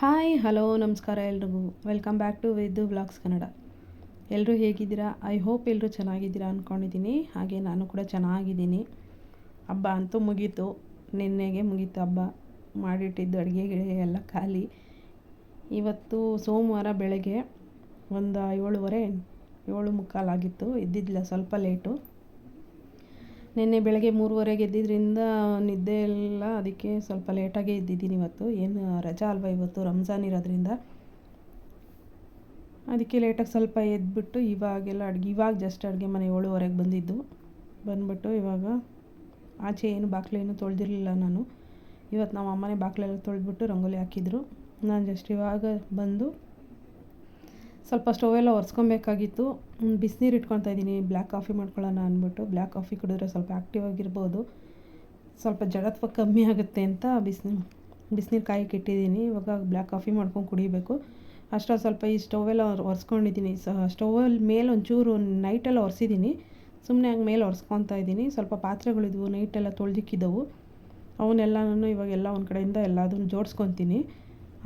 Hi, hello, ನಮಸ್ಕಾರ ಎಲ್ರಿಗೂ. Welcome back to Viddu blogs Kannada ಎಲ್ಲರೂ ಹೇಗಿದ್ದೀರಾ? ಐ ಹೋಪ್ ಎಲ್ಲರೂ ಚೆನ್ನಾಗಿದ್ದೀರಾ ಅಂದ್ಕೊಂಡಿದ್ದೀನಿ ಹಾಗೆ ನಾನು ಕೂಡ ಚೆನ್ನಾಗಿದ್ದೀನಿ. ಹಬ್ಬ ಅಂತೂ ಮುಗೀತು. ನಿನ್ನೆಗೆ ಮುಗೀತು ಹಬ್ಬ. ಮಾಡಿಟ್ಟಿದ್ದು ಅಡುಗೆ ಎಲ್ಲ ಖಾಲಿ. ಇವತ್ತು ಸೋಮವಾರ ಬೆಳಗ್ಗೆ ಒಂದು ಏಳುವರೆ, ಏಳು ಮುಕ್ಕಾಲಾಗಿತ್ತು. ಇದ್ದಿದ್ದಿಲ್ಲ, ಸ್ವಲ್ಪ ಲೇಟು. ನಿನ್ನೆ ಬೆಳಗ್ಗೆ ಮೂರುವರೆಗೆ ಎದ್ದಿದ್ದರಿಂದ ನಿದ್ದೆ ಎಲ್ಲ ಅದಕ್ಕೆ ಸ್ವಲ್ಪ ಲೇಟಾಗೇ ಇದ್ದಿದ್ದೀನಿ ಇವತ್ತು. ಏನು, ರಜಾ ಅಲ್ವಾ ಇವತ್ತು, ರಂಜಾನ್ ಇರೋದ್ರಿಂದ. ಅದಕ್ಕೆ ಲೇಟಾಗಿ ಸ್ವಲ್ಪ ಎದ್ಬಿಟ್ಟು ಇವಾಗೆಲ್ಲ ಅಡುಗೆ, ಇವಾಗ ಜಸ್ಟ್ ಅಡುಗೆ ಮನೆ ಏಳುವರೆಗೆ ಬಂದಿದ್ದು. ಬಂದ್ಬಿಟ್ಟು ಇವಾಗ ಆಚೆ ಏನು ಬಾಗಿಲೇನು ತೊಳೆದಿರಲಿಲ್ಲ ನಾನು. ಇವತ್ತು ನಮ್ಮ ಅಮ್ಮನೇ ಬಾಗಿಲೆಲ್ಲ ತೊಳೆದ್ಬಿಟ್ಟು ರಂಗೋಲಿ ಹಾಕಿದ್ರು. ನಾನು ಜಸ್ಟ್ ಇವಾಗ ಬಂದು ಸ್ವಲ್ಪ ಸ್ಟೋವೆಲ್ಲ ಒರೆಸ್ಕೊಬೇಕಾಗಿತ್ತು. ಬಿಸಿನೀರು ಇಟ್ಕೊತಾ ಇದ್ದೀನಿ. ಬ್ಲ್ಯಾಕ್ ಕಾಫಿ ಮಾಡ್ಕೊಳ್ಳೋಣ ಅಂದ್ಬಿಟ್ಟು. ಬ್ಲ್ಯಾಕ್ ಕಾಫಿ ಕುಡಿದ್ರೆ ಸ್ವಲ್ಪ ಆ್ಯಕ್ಟಿವ್ ಆಗಿರ್ಬೋದು. ಸ್ವಲ್ಪ ಜಡತ್ವ ಕಮ್ಮಿ ಆಗುತ್ತೆ ಅಂತ ಬಿಸಿನೀರು ಬಿಸಿನೀರು ಕಾಯಕ್ಕೆ ಇಟ್ಟಿದ್ದೀನಿ ಇವಾಗ ಬ್ಲ್ಯಾಕ್ ಕಾಫಿ ಮಾಡ್ಕೊಂಡು ಕುಡಿಬೇಕು. ಅಷ್ಟು ಸ್ವಲ್ಪ ಈ ಸ್ಟವೆಲ್ಲ ಒರೆಸ್ಕೊಂಡಿದ್ದೀನಿ. ಸ ಸ್ಟೋವಲ್ಲಿ ಮೇಲೆ ಒಂಚೂರು ನೈಟೆಲ್ಲ ಒರೆಸಿದ್ದೀನಿ. ಸುಮ್ಮನೆ ಹಂಗೆ ಮೇಲೆ ಒರೆಸ್ಕೊತಾ ಇದ್ದೀನಿ. ಸ್ವಲ್ಪ ಪಾತ್ರೆಗಳಿದ್ವು ನೈಟೆಲ್ಲ ತೊಳೆದಿಕ್ಕಿದ್ದವು. ಅವನ್ನೆಲ್ಲನೂ ಇವಾಗೆಲ್ಲ ಒಂದು ಕಡೆಯಿಂದ ಎಲ್ಲದನ್ನು ಜೋಡಿಸ್ಕೊತೀನಿ.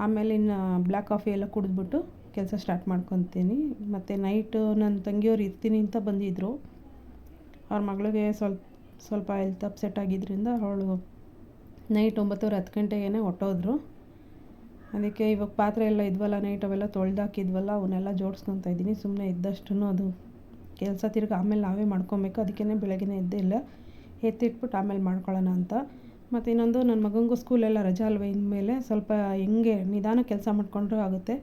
ಆಮೇಲೆ ಇನ್ನು ಬ್ಲ್ಯಾಕ್ ಕಾಫಿ ಎಲ್ಲ ಕುಡಿದ್ಬಿಟ್ಟು ಕೆಲಸ ಸ್ಟಾರ್ಟ್ ಮಾಡ್ಕೊತೀನಿ. ಮತ್ತು ನೈಟು ನನ್ನ ತಂಗಿಯವ್ರು ಇರ್ತೀನಿ ಅಂತ ಬಂದಿದ್ದರು ಅವ್ರ ಮಗಳಿಗೆ ಸ್ವಲ್ಪ ಸ್ವಲ್ಪ ಹೆಲ್ತ್ ಅಪ್ಸೆಟ್ ಆಗಿದ್ದರಿಂದ ಅವಳು ನೈಟ್ ಒಂಬತ್ತುವರೆ ಹತ್ತು ಗಂಟೆಗೇ ಹೊಟ್ಟೋದ್ರು ಅದಕ್ಕೆ ಇವಾಗ ಪಾತ್ರೆ ಎಲ್ಲ ಇದ್ವಲ್ಲ ನೈಟ್ ಅವೆಲ್ಲ ತೊಳೆದಾಕಿದ್ವಲ್ಲ ಅವನ್ನೆಲ್ಲ ಜೋಡಿಸ್ಕೊತಾ ಇದ್ದೀನಿ. ಸುಮ್ಮನೆ ಇದ್ದಷ್ಟು ಅದು ಕೆಲಸ ತಿರ್ಗಿ ಆಮೇಲೆ ನಾವೇ ಮಾಡ್ಕೊಬೇಕು. ಅದಕ್ಕೇ ಬೆಳಗ್ಗೆ ಇಲ್ಲ. ಎತ್ತಿಟ್ಬಿಟ್ಟು ಆಮೇಲೆ ಮಾಡ್ಕೊಳ್ಳೋಣ ಅಂತ. ಮತ್ತು ಇನ್ನೊಂದು ನನ್ನ ಮಗನಿಗೂ ಸ್ಕೂಲೆಲ್ಲ ರಜಾ ಅಲ್ವ ಇನ್ಮೇಲೆ, ಸ್ವಲ್ಪ ಹೆಂಗೆ ನಿಧಾನ ಕೆಲಸ ಮಾಡಿಕೊಂಡ್ರೂ ಆಗುತ್ತೆ.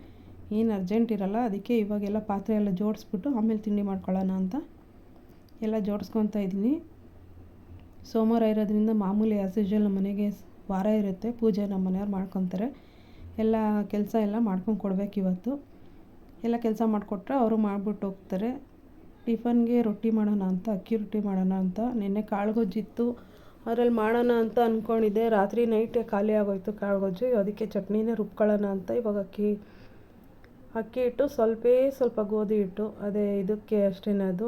ಏನು ಅರ್ಜೆಂಟ್ ಇರಲ್ಲ, ಅದಕ್ಕೆ ಇವಾಗೆಲ್ಲ ಪಾತ್ರೆ ಎಲ್ಲ ಜೋಡಿಸ್ಬಿಟ್ಟು ಆಮೇಲೆ ತಿಂಡಿ ಮಾಡ್ಕೊಳ್ಳೋಣ ಅಂತ ಎಲ್ಲ ಜೋಡಿಸ್ಕೊತಾ ಇದ್ದೀನಿ. ಸೋಮವಾರ ಇರೋದ್ರಿಂದ ಮಾಮೂಲಿ ಆ್ಯಸ್ ಯೂಶ್ವಲ್ ನಮ್ಮ ಮನೆಗೆ ವಾರ ಇರುತ್ತೆ, ಪೂಜೆ ನಮ್ಮ ಮನೆಯವ್ರು ಮಾಡ್ಕೊತಾರೆ. ಎಲ್ಲ ಕೆಲಸ ಎಲ್ಲ ಮಾಡ್ಕೊಂಡು ಕೊಡ್ಬೇಕು ಇವತ್ತು. ಎಲ್ಲ ಕೆಲಸ ಮಾಡಿಕೊಟ್ರೆ ಅವರು ಮಾಡ್ಬಿಟ್ಟು ಹೋಗ್ತಾರೆ. ಟಿಫನ್ಗೆ ರೊಟ್ಟಿ ಮಾಡೋಣ ಅಂತ, ಅಕ್ಕಿ ರೊಟ್ಟಿ ಮಾಡೋಣ ಅಂತ, ನಿನ್ನೆ ಕಾಳುಗೊಜ್ಜಿತ್ತು ಅದರಲ್ಲಿ ಮಾಡೋಣ ಅಂತ ಅಂದ್ಕೊಂಡಿದ್ದೆ ರಾತ್ರಿ ನೈಟೇ ಖಾಲಿ ಆಗೋಯ್ತು ಕಾಳುಗೊಜ್ಜು ಅದಕ್ಕೆ ಚಟ್ನಿನೇ ರುಬ್ಕೊಳ್ಳೋಣ ಅಂತ ಇವಾಗ ಅಕ್ಕಿ ಅಕ್ಕಿ ಹಿಟ್ಟು ಸ್ವಲ್ಪೇ ಸ್ವಲ್ಪ ಗೋಧಿ ಹಿಟ್ಟು, ಅದೇ ಇದಕ್ಕೆ ಅಷ್ಟೇನದು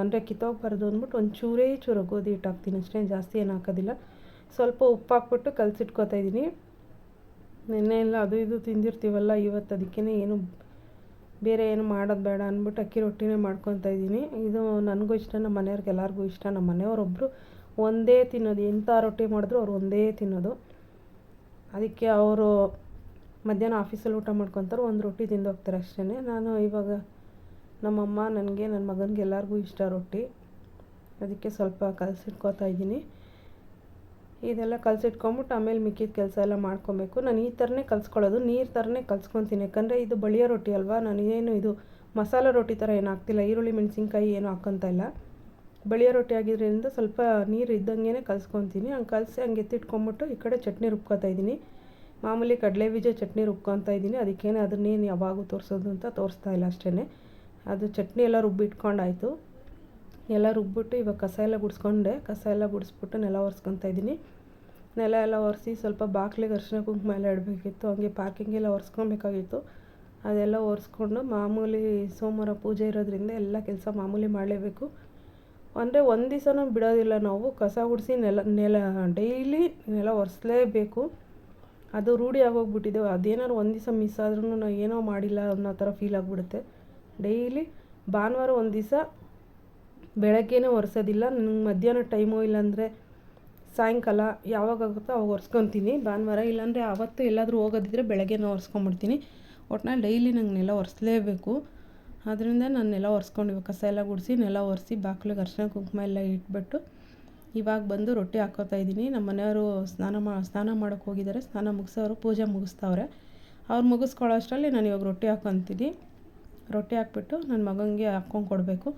ಅಂದರೆ ಕಿತ್ತೋಗ್ಬಾರ್ದು ಅಂದ್ಬಿಟ್ಟು ಒಂದು ಚೂರೇ ಚೂರು ಗೋಧಿ ಹಿಟ್ಟು ಹಾಕ್ತೀನಿ ಅಷ್ಟೇ, ಜಾಸ್ತಿ ಏನು ಹಾಕೋದಿಲ್ಲ. ಸ್ವಲ್ಪ ಉಪ್ಪು ಹಾಕ್ಬಿಟ್ಟು ಕಲಸಿಟ್ಕೊತಾ ಇದ್ದೀನಿ. ನಿನ್ನೆ ಎಲ್ಲ ಅದು ಇದು ತಿಂದಿರ್ತೀವಲ್ಲ, ಇವತ್ತು ಅದಕ್ಕೇ ಏನು ಬೇರೆ ಏನು ಮಾಡೋದು ಬೇಡ ಅಂದ್ಬಿಟ್ಟು ಅಕ್ಕಿ ರೊಟ್ಟಿನೇ ಮಾಡ್ಕೊತಾ ಇದ್ದೀನಿ. ಇದು ನನಗೂ ಇಷ್ಟ, ನಮ್ಮ ಮನೆಯವ್ರಿಗೆ ಎಲ್ಲರಿಗೂ ಇಷ್ಟ, ನಮ್ಮ ಮನೆಯವರೊಬ್ಬರು ಒಂದೇ ತಿನ್ನೋದು, ಎಂಥ ರೊಟ್ಟಿ ಮಾಡಿದ್ರು ಅವ್ರು ಒಂದೇ ತಿನ್ನೋದು. ಅದಕ್ಕೆ ಅವರು ಮಧ್ಯಾಹ್ನ ಆಫೀಸಲ್ಲಿ ಊಟ ಮಾಡ್ಕೊತಾರೆ, ಒಂದು ರೊಟ್ಟಿ ತಿಂದು ಹೋಗ್ತಾರೆ ಅಷ್ಟೇ ನಾನು ಇವಾಗ ನಮ್ಮಮ್ಮ, ನನಗೆ, ನನ್ನ ಮಗನಿಗೆ ಎಲ್ಲರಿಗೂ ಇಷ್ಟ ರೊಟ್ಟಿ. ಅದಕ್ಕೆ ಸ್ವಲ್ಪ ಕಲಸಿಟ್ಕೋತಾ ಇದ್ದೀನಿ. ಇದೆಲ್ಲ ಕಲಸಿಟ್ಕೊಂಬಿಟ್ಟು ಆಮೇಲೆ ಮಿಕ್ಕಿದ ಕೆಲಸ ಎಲ್ಲ ಮಾಡ್ಕೊಬೇಕು. ನಾನು ಈ ಥರನೇ ಕಲ್ಸ್ಕೊಳ್ಳೋದು, ನೀರು ಥರನೇ ಕಲ್ಸ್ಕೊತೀನಿ. ಯಾಕಂದರೆ ಇದು ಬಳಿಯ ರೊಟ್ಟಿ ಅಲ್ವಾ? ನಾನು ಏನು ಇದು ಮಸಾಲೆ ರೊಟ್ಟಿ ಥರ ಏನು ಹಾಕ್ತಿಲ್ಲ. ಈರುಳ್ಳಿ, ಮೆಣಸಿನ್ಕಾಯಿ ಏನು ಹಾಕ್ಕೊತ ಇಲ್ಲ. ಬಳಿಯ ರೊಟ್ಟಿ ಆಗಿದ್ದರಿಂದ ಸ್ವಲ್ಪ ನೀರು ಇದ್ದಂಗೆ ಕಲ್ಸ್ಕೊತೀನಿ. ಹಂಗೆ ಕಲಸಿ ಹಂಗೆ ಎತ್ತಿಟ್ಕೊಂಬಿಟ್ಟು ಈ ಕಡೆ ಚಟ್ನಿ ರುಬ್ಕೋತಾ ಇದ್ದೀನಿ. ಮಾಮೂಲಿ ಕಡಲೆ ಬೀಜ ಚಟ್ನಿ ರುಬ್ಕೊತಾ ಇದ್ದೀನಿ. ಅದಕ್ಕೇನೆ ಅದನ್ನೇನು ಯಾವಾಗೂ ತೋರಿಸೋದು ಅಂತ ತೋರಿಸ್ತಾ ಇಲ್ಲ ಅಷ್ಟೇ ಅದು ಚಟ್ನಿ ಎಲ್ಲ ರುಬ್ಬಿಟ್ಕೊಂಡಾಯಿತು. ಎಲ್ಲ ರುಬ್ಬಿಟ್ಟು ಇವಾಗ ಕಸ ಎಲ್ಲ ಗುಡಿಸ್ಕೊಂಡೆ. ಕಸ ಎಲ್ಲ ಗುಡಿಸ್ಬಿಟ್ಟು ನೆಲ ಒರೆಸ್ಕೊತಾ ಇದ್ದೀನಿ. ನೆಲ ಎಲ್ಲ ಒರೆಸಿ ಸ್ವಲ್ಪ ಬಾಗಿಲಿಗೆ ಅರಿಶಿನ ಕುಂಕುಮ ಎಲ್ಲ ಇಡಬೇಕಿತ್ತು. ಹಂಗೆ ಪಾರ್ಕಿಂಗೆಲ್ಲ ಒರೆಸ್ಕೊಬೇಕಾಗಿತ್ತು. ಅದೆಲ್ಲ ಒರೆಸ್ಕೊಂಡು ಮಾಮೂಲಿ ಸೋಮವಾರ ಪೂಜೆ ಇರೋದ್ರಿಂದ ಎಲ್ಲ ಕೆಲಸ ಮಾಮೂಲಿ ಮಾಡಲೇಬೇಕು. ಅಂದರೆ ಒಂದು ದಿವಸನೂ ಬಿಡೋದಿಲ್ಲ ನಾವು. ಕಸ ಗುಡಿಸಿ ನೆಲ ನೆಲ, ಡೈಲಿ ನೆಲ ಒರೆಸ್ಲೇಬೇಕು. ಅದು ರೂಢಿ ಆಗೋಗ್ಬಿಟ್ಟಿದೆ. ಅದೇನಾದ್ರು ಒಂದು ದಿವಸ ಮಿಸ್ ಆದ್ರೂ ನಾನು ಏನೋ ಮಾಡಿಲ್ಲ ಅನ್ನೋ ಥರ ಫೀಲ್ ಆಗಿಬಿಡುತ್ತೆ. ಡೈಲಿ ಭಾನುವಾರ ಒಂದು ದಿವಸ ಬೆಳಗ್ಗೆನೇ ಒರೆಸೋದಿಲ್ಲ. ನನಗೆ ಮಧ್ಯಾಹ್ನ ಟೈಮು ಇಲ್ಲಾಂದರೆ ಸಾಯಂಕಾಲ ಯಾವಾಗ ಆಗುತ್ತೋ ಅವಾಗ ಒರೆಸ್ಕೊತೀನಿ. ಭಾನುವಾರ ಇಲ್ಲಾಂದರೆ ಆವತ್ತು ಎಲ್ಲಾದರೂ ಹೋಗೋದಿದ್ರೆ ಬೆಳಗ್ಗೆನೇ ಒರೆಸ್ಕೊಂಬಿಡ್ತೀನಿ ಒಟ್ನಲ್ಲಿ ಡೈಲಿ ನಂಗೆ ನೆಲ ಒರೆಸ್ಲೇಬೇಕು. ಅದರಿಂದ ನಾನು ನೆಲ ಒರೆಸ್ಕೊಂಡು ಕಸ ಎಲ್ಲ ಗುಡಿಸಿ ನೆಲ ಒರೆಸಿ ಬಾಗಿಲಿಗೆ ಅರಿಶಿನ ಕುಂಕುಮ ಎಲ್ಲ ಇಟ್ಬಿಟ್ಟು ಇವಾಗ ಬಂದು ರೊಟ್ಟಿ ಹಾಕೋತಾ ಇದ್ದೀನಿ. ನಮ್ಮ ಮನೆಯವರು ಸ್ನಾನ ಮಾ, ಸ್ನಾನ ಮಾಡೋಕ್ಕೆ ಹೋಗಿದ್ದಾರೆ. ಸ್ನಾನ ಮುಗಿಸೋರು ಪೂಜೆ ಮುಗಿಸ್ತವ್ರೆ. ಅವ್ರು ಮುಗಿಸ್ಕೊಳ್ಳೋ ಅಷ್ಟರಲ್ಲಿ ನಾನು ಇವಾಗ ರೊಟ್ಟಿ ಹಾಕ್ಕೊತೀನಿ ರೊಟ್ಟಿ ಹಾಕ್ಬಿಟ್ಟು ನನ್ನ ಮಗನಿಗೆ ಹಾಕ್ಕೊಂಡು ಕೊಡಬೇಕು.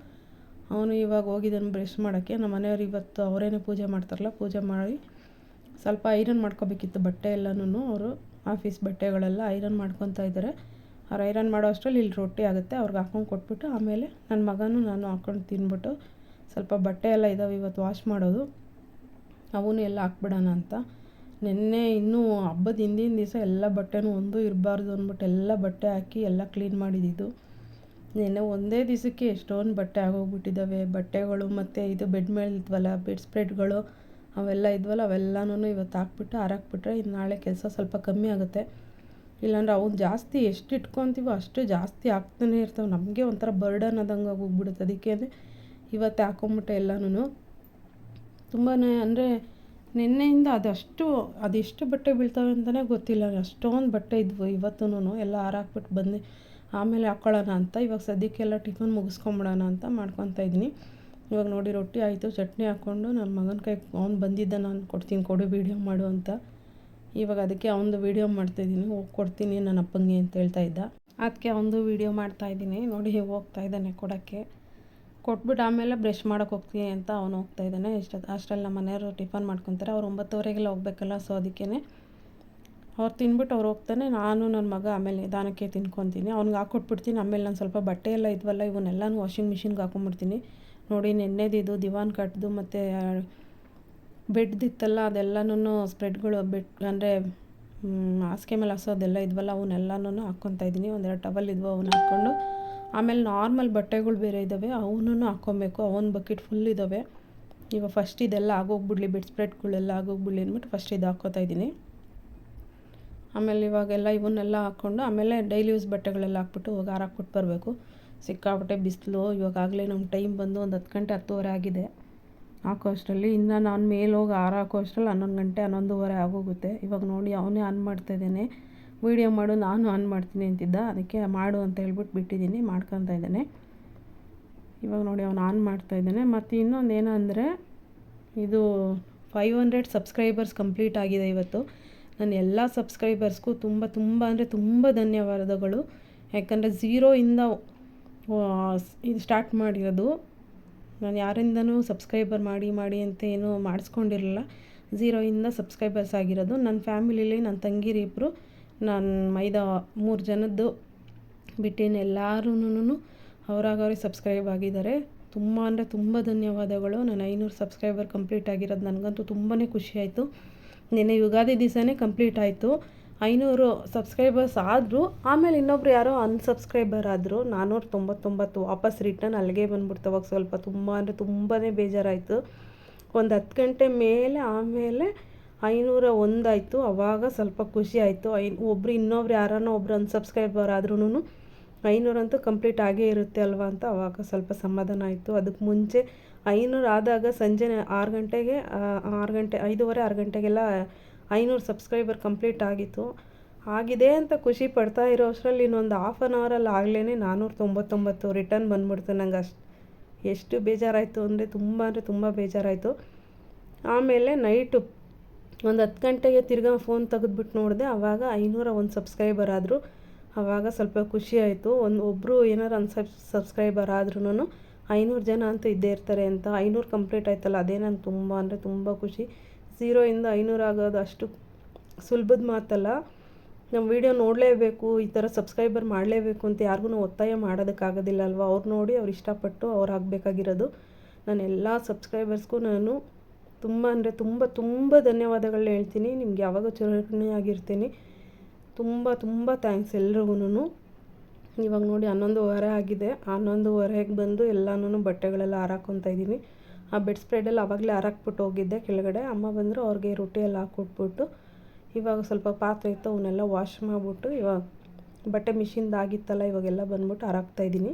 ಅವನು ಇವಾಗ ಹೋಗಿದ್ದಾನೆ ಬ್ರಷ್ ಮಾಡೋಕ್ಕೆ. ನಮ್ಮ ಮನೆಯವ್ರು ಇವತ್ತು ಅವರೇನೆ ಪೂಜೆ ಮಾಡ್ತಾರಲ್ಲ, ಪೂಜೆ ಮಾಡಿ ಸ್ವಲ್ಪ ಐರನ್ ಮಾಡ್ಕೋಬೇಕಿತ್ತು ಬಟ್ಟೆ ಎಲ್ಲನೂ ಅವರು ಆಫೀಸ್ ಬಟ್ಟೆಗಳೆಲ್ಲ ಐರನ್ ಮಾಡ್ಕೊತಾ ಇದ್ದಾರೆ. ಅವ್ರು ಐರನ್ ಮಾಡೋ ಅಷ್ಟರಲ್ಲಿ ಇಲ್ಲಿ ರೊಟ್ಟಿ ಆಗುತ್ತೆ. ಅವ್ರಿಗೆ ಹಾಕ್ಕೊಂಡು ಕೊಟ್ಬಿಟ್ಟು ಆಮೇಲೆ ನನ್ನ ಮಗನೂ ನಾನು ಹಾಕ್ಕೊಂಡು ತಿನ್ಬಿಟ್ಟು ಸ್ವಲ್ಪ ಬಟ್ಟೆ ಎಲ್ಲ ಇದ್ದಾವೆ ಇವತ್ತು ವಾಶ್ ಮಾಡೋದು. ಅವನು ಎಲ್ಲ ಹಾಕ್ಬಿಡೋಣ ಅಂತ. ನಿನ್ನೆ ಇನ್ನೂ ಹಬ್ಬದ ಹಿಂದಿನ ದಿವಸ ಎಲ್ಲ ಬಟ್ಟೆನೂ ಒಂದು ಇರಬಾರ್ದು ಅಂದ್ಬಿಟ್ಟು ಎಲ್ಲ ಬಟ್ಟೆ ಹಾಕಿ ಎಲ್ಲ ಕ್ಲೀನ್ ಮಾಡಿದ್ದಿದ್ದು ನಿನ್ನೆ ಒಂದೇ ದಿವಸಕ್ಕೆ ಎಷ್ಟೊಂದು ಬಟ್ಟೆ ಆಗೋಗ್ಬಿಟ್ಟಿದ್ದಾವೆ ಬಟ್ಟೆಗಳು ಮತ್ತು ಇದು ಬೆಡ್ ಮೇಲೆ ಇದ್ವಲ್ಲ ಬೆಡ್ ಸ್ಪ್ರೆಡ್ಗಳು ಅವೆಲ್ಲ ಇದ್ವಲ್ಲ ಅವೆಲ್ಲನೂ ಇವತ್ತು ಹಾಕ್ಬಿಟ್ಟು ಹಾರಾಕ್ಬಿಟ್ರೆ ಇನ್ನು ನಾಳೆ ಕೆಲಸ ಸ್ವಲ್ಪ ಕಮ್ಮಿ ಆಗುತ್ತೆ. ಇಲ್ಲಾಂದ್ರೆ ಅವ್ನು ಜಾಸ್ತಿ ಎಷ್ಟು ಇಟ್ಕೊತೀವೋ ಅಷ್ಟು ಜಾಸ್ತಿ ಆಗ್ತಾನೆ ಇರ್ತವೆ. ನಮಗೆ ಒಂಥರ ಬರ್ಡನ್ ಆದಂಗೆ ಆಗೋಗ್ಬಿಡುತ್ತೆ. ಅದಕ್ಕೆ ಇವತ್ತೇ ಹಾಕೊಂಬಿಟ್ಟೆ ಎಲ್ಲನೂ ತುಂಬಾ ಅಂದರೆ ನಿನ್ನೆಯಿಂದ ಅದಷ್ಟು ಅದೆಷ್ಟು ಬಟ್ಟೆ ಬೀಳ್ತವೆ ಅಂತಲೇ ಗೊತ್ತಿಲ್ಲ. ಅಷ್ಟೊಂದು ಬಟ್ಟೆ ಇದ್ವು ಇವತ್ತೂ ಎಲ್ಲ ಹಾರಾಕ್ಬಿಟ್ಟು ಬಂದು ಆಮೇಲೆ ಹಾಕ್ಕೊಳ್ಳೋಣ ಅಂತ, ಇವಾಗ ಸದ್ಯಕ್ಕೆಲ್ಲ ಟಿಫನ್ ಮುಗಿಸ್ಕೊಂಬಿಡೋಣ ಅಂತ ಮಾಡ್ಕೊತಾ ಇದ್ದೀನಿ. ಇವಾಗ ನೋಡಿ ರೊಟ್ಟಿ ಆಯಿತು, ಚಟ್ನಿ ಹಾಕ್ಕೊಂಡು ನನ್ನ ಮಗನ ಕೈ ಅವ್ನು ಬಂದಿದ್ದ ನಾನು ಕೊಡ್ತೀನಿ ಕೊಡು ವೀಡಿಯೋ ಮಾಡು ಅಂತ. ಇವಾಗ ಅದಕ್ಕೆ ಅವನದು ವೀಡಿಯೋ ಮಾಡ್ತಾಯಿದ್ದೀನಿ ಹೋಗಿ ಕೊಡ್ತೀನಿ ನನ್ನ ಅಪ್ಪಂಗೆ ಅಂತ ಹೇಳ್ತಾ ಇದ್ದ. ಅದಕ್ಕೆ ಅವನದು ವೀಡಿಯೋ ಮಾಡ್ತಾಯಿದ್ದೀನಿ ನೋಡಿ ಹೋಗ್ತಾ ಇದ್ದಾನೆ ಕೊಡೋಕ್ಕೆ. ಕೊಟ್ಬಿಟ್ಟು ಆಮೇಲೆ ಬ್ರಷ್ ಮಾಡೋಕೆ ಹೋಗ್ತೀನಿ ಅಂತ ಅವನು ಹೋಗ್ತಾ ಇದ್ದಾನೆ. ಇಷ್ಟ ಅಷ್ಟರಲ್ಲಿ ನಮ್ಮ ಮನೆಯವರು ಟಿಫನ್ ಮಾಡ್ಕೊತಾರೆ. ಅವ್ರು ಒಂಬತ್ತುವರೆಗೆಲ್ಲ ಹೋಗ್ಬೇಕಲ್ಲ, ಸೊ ಅದಕ್ಕೇ ಅವ್ರು ತಿನ್ಬಿಟ್ಟು ಅವ್ರು ಹೋಗ್ತಾನೆ. ನಾನು ನನ್ನ ಮಗ ಆಮೇಲೆ ನಿಧಾನಕ್ಕೆ ತಿನ್ಕೊತೀನಿ. ಅವ್ನಿಗೆ ಹಾಕ್ಕೊಟ್ಬಿಡ್ತೀನಿ ಆಮೇಲೆ ನಾನು ಸ್ವಲ್ಪ ಬಟ್ಟೆ ಎಲ್ಲ ಇದ್ವಲ್ಲ, ಇವನ್ನೆಲ್ಲನೂ ವಾಷಿಂಗ್ ಮಿಷಿನ್ಗೆ ಹಾಕೊಂಬಿಡ್ತೀನಿ. ನೋಡಿ ನೆನ್ನೆದಿದ್ದು ದಿವಾನ್ ಕಟ್ದು ಮತ್ತು ಬೆಡ್ದಿತ್ತಲ್ಲ ಅದೆಲ್ಲನೂ ಸ್ಪ್ರೆಡ್ಗಳು ಬೆಡ್, ಅಂದರೆ ಹಾಸಿಗೆ ಮೇಲೆ ಹಾಸೋದೆಲ್ಲ ಇದ್ವಲ್ಲ ಅವನ್ನೆಲ್ಲನೂ ಹಾಕ್ಕೊತಾ ಇದ್ದೀನಿ. ಒಂದೆರಡು ಟವಲ್ ಇದ್ವು, ಅವನ್ನ ಹಾಕ್ಕೊಂಡು. ಆಮೇಲೆ ನಾರ್ಮಲ್ ಬಟ್ಟೆಗಳು ಬೇರೆ ಇದ್ದಾವೆ, ಅವನ್ನೂ ಹಾಕ್ಕೊಬೇಕು. ಅವನ ಬಕೆಟ್ ಫುಲ್ ಇದ್ದಾವೆ. ಇವಾಗ ಫಸ್ಟ್ ಇದೆಲ್ಲ ಆಗೋಗ್ಬಿಡ್ಲಿ ಬೆಡ್ ಸ್ಪ್ರೆಡ್ಗಳೆಲ್ಲ ಆಗೋಗ್ಬಿಡ್ಲಿ ಅಂದ್ಬಿಟ್ಟು ಫಸ್ಟ್ ಇದು ಹಾಕ್ಕೋತಾ ಇದ್ದೀನಿ. ಆಮೇಲೆ ಇವಾಗೆಲ್ಲ ಇವನ್ನೆಲ್ಲ ಹಾಕ್ಕೊಂಡು, ಆಮೇಲೆ ಡೈಲಿ ಯೂಸ್ ಬಟ್ಟೆಗಳೆಲ್ಲ ಹಾಕ್ಬಿಟ್ಟು ಹೋಗಿ ಹಾರಾಕ್ಬಿಟ್ಟು ಬರಬೇಕು. ಸಿಕ್ಕಾಪಟ್ಟೆ ಬಿಸಿಲು ಇವಾಗಾಗಲೇ ನಮ್ಮ ಟೈಮ್ ಬಂದು ಒಂದು ಹತ್ತು ಗಂಟೆ, ಹತ್ತುವರೆ ಆಗಿದೆ. ಹಾಕೋ ಅಷ್ಟರಲ್ಲಿ ಇನ್ನು ನಾನು ಮೇಲೆ ಹೋಗಿ ಹಾರ ಹಾಕೋ ಅಷ್ಟರಲ್ಲಿ ಹನ್ನೊಂದು ಗಂಟೆ, ಹನ್ನೊಂದುವರೆ ಆಗೋಗುತ್ತೆ. ಇವಾಗ ನೋಡಿ, ಅವನೇ ಆನ್ ಮಾಡ್ತಾಯಿದ್ದಾನೆ ವೀಡಿಯೋ ಮಾಡು, ನಾನು ಆನ್ ಮಾಡ್ತೀನಿ ಅಂತಿದ್ದ. ಅದಕ್ಕೆ ಮಾಡು ಅಂತ ಹೇಳ್ಬಿಟ್ಟು ಬಿಟ್ಟಿದ್ದೀನಿ, ಮಾಡ್ಕೊತಾ ಇದ್ದಾನೆ. ಇವಾಗ ನೋಡಿ ಅವನು ಆನ್ ಮಾಡ್ತಾ ಇದ್ದಾನೆ. ಮತ್ತು ಇನ್ನೊಂದು ಏನಂದರೆ ಇದು ಫೈವ್ ಹಂಡ್ರೆಡ್ ಸಬ್ಸ್ಕ್ರೈಬರ್ಸ್ ಕಂಪ್ಲೀಟ್ ಆಗಿದೆ ಇವತ್ತು. ನನ್ನ ಎಲ್ಲ ಸಬ್ಸ್ಕ್ರೈಬರ್ಸ್ಗೂ ತುಂಬ ತುಂಬ ಅಂದರೆ ತುಂಬ ಧನ್ಯವಾದಗಳು. ಯಾಕಂದರೆ ಝೀರೋಯಿಂದ ಇದು ಸ್ಟಾರ್ಟ್ ಮಾಡಿರೋದು. ನಾನು ಯಾರಿಂದನೂ ಸಬ್ಸ್ಕ್ರೈಬರ್ ಮಾಡಿ ಮಾಡಿ ಅಂತ ಏನೂ ಮಾಡಿಸ್ಕೊಂಡಿರಲಿಲ್ಲ. ಝೀರೋಯಿಂದ ಸಬ್ಸ್ಕ್ರೈಬರ್ಸ್ ಆಗಿರೋದು. ನನ್ನ ಫ್ಯಾಮಿಲಿಲಿ ನನ್ನ ತಂಗೀರಿ ಇಬ್ಬರು ನಾನು ಮೈದಾ ಮೂರು ಜನದ್ದು ಬಿಟ್ಟಿನ ಎಲ್ಲರೂ ಅವರಾಗವ್ರಿಗೆ ಸಬ್ಸ್ಕ್ರೈಬ್ ಆಗಿದ್ದಾರೆ. ತುಂಬ ಅಂದರೆ ತುಂಬ ಧನ್ಯವಾದಗಳು. ನನ್ನ ಐನೂರು ಸಬ್ಸ್ಕ್ರೈಬರ್ ಕಂಪ್ಲೀಟ್ ಆಗಿರೋದು ನನಗಂತೂ ತುಂಬಾ ಖುಷಿ ಆಯಿತು. ನಿನ್ನೆ ಯುಗಾದಿ ದಿವಸನೇ ಕಂಪ್ಲೀಟ್ ಆಯಿತು. ಐನೂರು ಸಬ್ಸ್ಕ್ರೈಬರ್ಸ್ ಆದರೂ, ಆಮೇಲೆ ಇನ್ನೊಬ್ರು ಯಾರೋ ಅನ್ಸಬ್ಸ್ಕ್ರೈಬರ್ ಆದರು ನಾನ್ನೂರ ತೊಂಬತ್ತೊಂಬತ್ತು ವಾಪಸ್ ರಿಟರ್ನ್ ಅಲ್ಲಿಗೆ ಬಂದ್ಬಿಡ್ತು. ಅವಾಗ ಸ್ವಲ್ಪ ತುಂಬ ಅಂದರೆ ತುಂಬಾ ಬೇಜಾರಾಯಿತು. ಒಂದು ಹತ್ತು ಗಂಟೆ ಮೇಲೆ, ಆಮೇಲೆ ಐನೂರ ಒಂದಾಯಿತು ಆವಾಗ ಸ್ವಲ್ಪ ಖುಷಿ ಆಯಿತು. ಐ, ಒಬ್ರು ಇನ್ನೊಬ್ರು ಯಾರನ್ನ ಒಬ್ರು ಅನ್ಸಬ್ಸ್ಕ್ರೈಬರ್ ಆದ್ರೂ ಐನೂರಂತೂ ಕಂಪ್ಲೀಟ್ ಆಗೇ ಇರುತ್ತೆ ಅಲ್ವಾ ಅಂತ ಅವಾಗ ಸ್ವಲ್ಪ ಸಮಾಧಾನ ಆಯಿತು. ಅದಕ್ಕೆ ಮುಂಚೆ ಐನೂರು ಆದಾಗ ಸಂಜೆ ಆರು ಗಂಟೆಗೆ ಆರು ಗಂಟೆ, ಐದೂವರೆ, ಆರು ಗಂಟೆಗೆಲ್ಲ ಐನೂರು ಸಬ್ಸ್ಕ್ರೈಬರ್ ಕಂಪ್ಲೀಟ್ ಆಗಿತ್ತು. ಆಗಿದೆ ಅಂತ ಖುಷಿ ಪಡ್ತಾ ಇರೋ ಅಷ್ಟರಲ್ಲಿ ಇನ್ನೊಂದು ಹಾಫ್ ಆನ್ ಅವರಲ್ಲಿ ಆಗಲೇ ನಾನ್ನೂರ ತೊಂಬತ್ತೊಂಬತ್ತು ರಿಟರ್ನ್ ಬಂದ್ಬಿಡ್ತು. ನಂಗೆ ಅಷ್ಟು, ಎಷ್ಟು ಬೇಜಾರಾಯಿತು ಅಂದರೆ ತುಂಬ ಅಂದರೆ ತುಂಬ ಬೇಜಾರಾಯಿತು. ಆಮೇಲೆ ನೈಟು ಒಂದು ಹತ್ತು ಗಂಟೆಗೆ ತಿರ್ಗಾ ಫೋನ್ ತೆಗೆದ್ಬಿಟ್ಟು ನೋಡಿದೆ ಆವಾಗ ಐನೂರ ಒಂದು ಸಬ್ಸ್ಕ್ರೈಬರ್ ಆದರು. ಆವಾಗ ಸ್ವಲ್ಪ ಖುಷಿ ಆಯಿತು. ಒಂದು ಒಬ್ಬರು ಏನಾರು ಒಂದು ಸಬ್ ಸಬ್ಸ್ಕ್ರೈಬರ್ ಆದ್ರೂ ಐನೂರು ಜನ ಅಂತ ಇದ್ದೇ ಇರ್ತಾರೆ ಅಂತ ಐನೂರು ಕಂಪ್ಲೀಟ್ ಆಯ್ತಲ್ಲ, ಅದೇ ನಾನು ತುಂಬ ಅಂದರೆ ತುಂಬ ಖುಷಿ. ಝೀರೋಯಿಂದ ಐನೂರು ಆಗೋದು ಅಷ್ಟು ಸುಲಭದ ಮಾತಲ್ಲ. ನಮ್ಮ ವಿಡಿಯೋ ನೋಡಲೇಬೇಕು, ಈ ಥರ ಸಬ್ಸ್ಕ್ರೈಬರ್ ಮಾಡಲೇಬೇಕು ಅಂತ ಯಾರಿಗೂ ಒತ್ತಾಯ ಮಾಡೋದಕ್ಕಾಗೋದಿಲ್ಲ ಅಲ್ವಾ? ಅವ್ರು ನೋಡಿ ಅವ್ರು ಇಷ್ಟಪಟ್ಟು ಅವ್ರು ಆಗಬೇಕಾಗಿರೋದು. ನಾನು ಎಲ್ಲ ಸಬ್ಸ್ಕ್ರೈಬರ್ಸ್ಗೂ ನಾನು ತುಂಬ ಅಂದರೆ ತುಂಬ ತುಂಬ ಧನ್ಯವಾದಗಳನ್ನ ಹೇಳ್ತೀನಿ. ನಿಮ್ಗೆ ಯಾವಾಗ ಆಗಿರ್ತೀನಿ ತುಂಬ ತುಂಬ ಥ್ಯಾಂಕ್ಸ್ ಎಲ್ರಿಗೂನು ಇವಾಗ ನೋಡಿ ಹನ್ನೊಂದುವರೆ ಆಗಿದೆ. ಹನ್ನೊಂದುವರೆಗೆ ಬಂದು ಎಲ್ಲನೂ ಬಟ್ಟೆಗಳೆಲ್ಲ ಹಾರಾಕೊತಾ ಇದ್ದೀನಿ ಆ ಬೆಡ್ ಸ್ಪ್ರೆಡಲ್ಲಿ ಆವಾಗಲೇ ಹಾರಾಕ್ಬಿಟ್ಟು ಹೋಗಿದ್ದೆ ಕೆಳಗಡೆ. ಅಮ್ಮ ಬಂದರು ಅವ್ರಿಗೆ ರೊಟ್ಟಿ ಎಲ್ಲ ಹಾಕ್ಕೊಟ್ಬಿಟ್ಟು ಇವಾಗ ಸ್ವಲ್ಪ ಪಾತ್ರೆ ಇತ್ತು, ಅವನ್ನೆಲ್ಲ ವಾಶ್ ಮಾಡಿಬಿಟ್ಟು ಇವಾಗ ಬಟ್ಟೆ ಮಿಷಿನ್ದಾಗಿತ್ತಲ್ಲ ಇವಾಗೆಲ್ಲ ಬಂದ್ಬಿಟ್ಟು ಹಾರಾಕ್ತಾಯಿದ್ದೀನಿ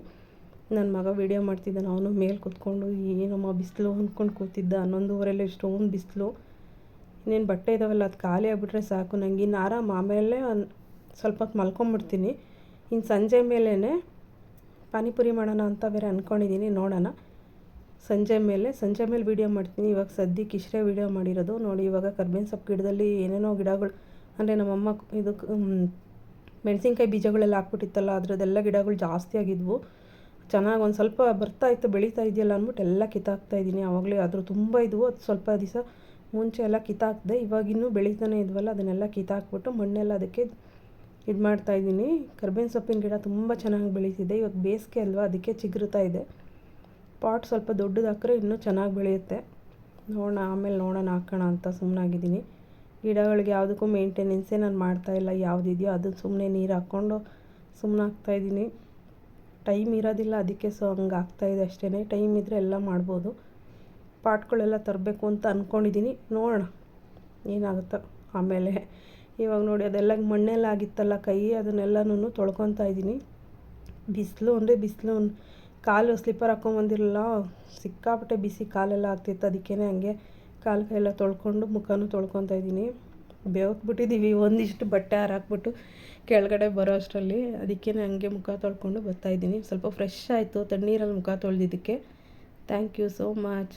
ನನ್ನ ಮಗ ವೀಡಿಯೋ ಮಾಡ್ತಿದ್ದಾನೆ, ಅವನು ಮೇಲೆ ಕೂತ್ಕೊಂಡು, ಏನಮ್ಮ ಬಿಸಿಲು? ಅಂದ್ಕೊಂಡು ಕೂತಿದ್ದ. ಹನ್ನೊಂದುವರೆಲ್ಲ ಇಷ್ಟೊಂದು ಬಿಸಿಲು. ಇನ್ನೇನು ಬಟ್ಟೆ ಇದ್ದಾವಲ್ಲ ಅದು ಖಾಲಿ ಆಗಿಬಿಟ್ರೆ ಸಾಕು. ನನಗೆ ಇನ್ನು ಆರಾಮ. ಆಮೇಲೆ ಸ್ವಲ್ಪ ಹೊತ್ತು ಮಲ್ಕೊಂಬಿಡ್ತೀನಿ. ಇನ್ನು ಸಂಜೆ ಮೇಲೇ ಪಾನಿಪುರಿ ಮಾಡೋಣ ಅಂತ ಬೇರೆ ಅಂದ್ಕೊಂಡಿದ್ದೀನಿ ನೋಡೋಣ. ಸಂಜೆ ಮೇಲೆ ಸಂಜೆ ಮೇಲೆ ವೀಡಿಯೋ ಮಾಡ್ತೀನಿ. ಇವಾಗ ಸದ್ಯಕ್ಕೆ ಇಷ್ಟೇ ವೀಡಿಯೋ ಮಾಡಿರೋದು. ನೋಡಿ, ಇವಾಗ ಕರ್ಬೇವಿನ ಸೊಪ್ಪು ಗಿಡದಲ್ಲಿ ಏನೇನೋ ಗಿಡಗಳು, ಅಂದರೆ ನಮ್ಮಮ್ಮ ಇದು ಮೆಣಸಿನ್ಕಾಯಿ ಬೀಜಗಳೆಲ್ಲ ಹಾಕ್ಬಿಟ್ಟಿತ್ತಲ್ಲ, ಅದರದ್ದೆಲ್ಲ ಗಿಡಗಳು ಜಾಸ್ತಿ ಆಗಿದ್ವು. ಚೆನ್ನಾಗಿ ಒಂದು ಸ್ವಲ್ಪ ಬರ್ತಾ ಇತ್ತು, ಬೆಳೀತಾ ಇದೆಯಲ್ಲ ಅಂದ್ಬಿಟ್ಟು ಎಲ್ಲ ಕಿತ್ತಾಕ್ತಾಯಿದ್ದೀನಿ ಆವಾಗಲೇ ಆದರೂ ತುಂಬ ಇದ್ವು ಅದು ಸ್ವಲ್ಪ ದಿವಸ ಮುಂಚೆ ಎಲ್ಲ ಕಿತ್ತಾಕ್ದೆ ಇವಾಗಿನ್ನೂ ಬೆಳೀತಾನೆ ಇದ್ವಲ್ಲ, ಅದನ್ನೆಲ್ಲ ಕಿತ್ತಾಕ್ಬಿಟ್ಟು ಮಣ್ಣೆಲ್ಲ ಅದಕ್ಕೆ ಇದು ಮಾಡ್ತಾಯಿದ್ದೀನಿ ಕರ್ಬೇವಿನ ಸೊಪ್ಪಿನ ಗಿಡ ತುಂಬ ಚೆನ್ನಾಗಿ ಬೆಳೀತಿದೆ. ಇವಾಗ ಬೇಸಿಗೆ ಅಲ್ವಾ, ಅದಕ್ಕೆ ಚಿಗುರುತ್ತಾ ಇದೆ. ಪಾಟ್ ಸ್ವಲ್ಪ ದೊಡ್ಡದು ಹಾಕಿದ್ರೆ ಇನ್ನೂ ಚೆನ್ನಾಗಿ ಬೆಳೆಯುತ್ತೆ. ನೋಡೋಣ, ಆಮೇಲೆ ನೋಡೋಣ, ಹಾಕೋಣ ಅಂತ ಸುಮ್ಮನಾಗಿದ್ದೀನಿ ಗಿಡಗಳಿಗೆ ಯಾವುದಕ್ಕೂ ಮೇಂಟೆನೆನ್ಸೇ ನಾನು ಮಾಡ್ತಾಯಿಲ್ಲ ಯಾವುದಿದೆಯೋ ಅದನ್ನು ಸುಮ್ಮನೆ ನೀರು ಹಾಕ್ಕೊಂಡು ಸುಮ್ಮನಾಗ್ತಾ ಹಾಕ್ತಾಯಿದ್ದೀನಿ ಟೈಮ್ ಇರೋದಿಲ್ಲ, ಅದಕ್ಕೆ ಸೊ ಹಂಗೆ ಆಗ್ತಾಯಿದೆ ಅಷ್ಟೇ ಟೈಮ್ ಇದ್ದರೆ ಎಲ್ಲ ಮಾಡ್ಬೋದು. ಪಾಟ್ಗಳೆಲ್ಲ ತರಬೇಕು ಅಂತ ಅಂದ್ಕೊಂಡಿದ್ದೀನಿ ನೋಡೋಣ ಏನಾಗುತ್ತೆ. ಆಮೇಲೆ ಇವಾಗ ನೋಡಿ, ಅದೆಲ್ಲ ಮಣ್ಣೆಲ್ಲ ಆಗಿತ್ತಲ್ಲ ಕೈ ಅದನ್ನೆಲ್ಲನೂ ತೊಳ್ಕೊತಾ ಇದ್ದೀನಿ ಬಿಸಿಲು ಅಂದರೆ ಬಿಸಿಲು. ಕಾಲು ಸ್ಲಿಪ್ಪರ್ ಹಾಕ್ಕೊಂಬಂದಿರಲಿಲ್ಲ ಸಿಕ್ಕಾಪಟ್ಟೆ ಬಿಸಿ ಕಾಲೆಲ್ಲ ಆಗ್ತಿತ್ತು. ಅದಕ್ಕೇ ಹಂಗೆ ಕಾಲು ಕೈಯೆಲ್ಲ ತೊಳ್ಕೊಂಡು ಮುಖನೂ ತೊಳ್ಕೊತಾ ಇದ್ದೀನಿ ಬೇವ್ತ್ಬಿಟ್ಟಿದ್ದೀವಿ ಒಂದಿಷ್ಟು ಬಟ್ಟೆ ಹಾರಾಕ್ಬಿಟ್ಟು. ಕೆಳಗಡೆ ಬರೋ ಅಷ್ಟರಲ್ಲಿ ಅದಕ್ಕೆ ಹಂಗೆ ಮುಖ ತೊಳ್ಕೊಂಡು ಬರ್ತಾಯಿದ್ದೀನಿ ಸ್ವಲ್ಪ ಫ್ರೆಶ್ ಆಯಿತು, ತಣ್ಣೀರಲ್ಲಿ ಮುಖ ತೊಳೆದಿದ್ದಕ್ಕೆ. Thank you so much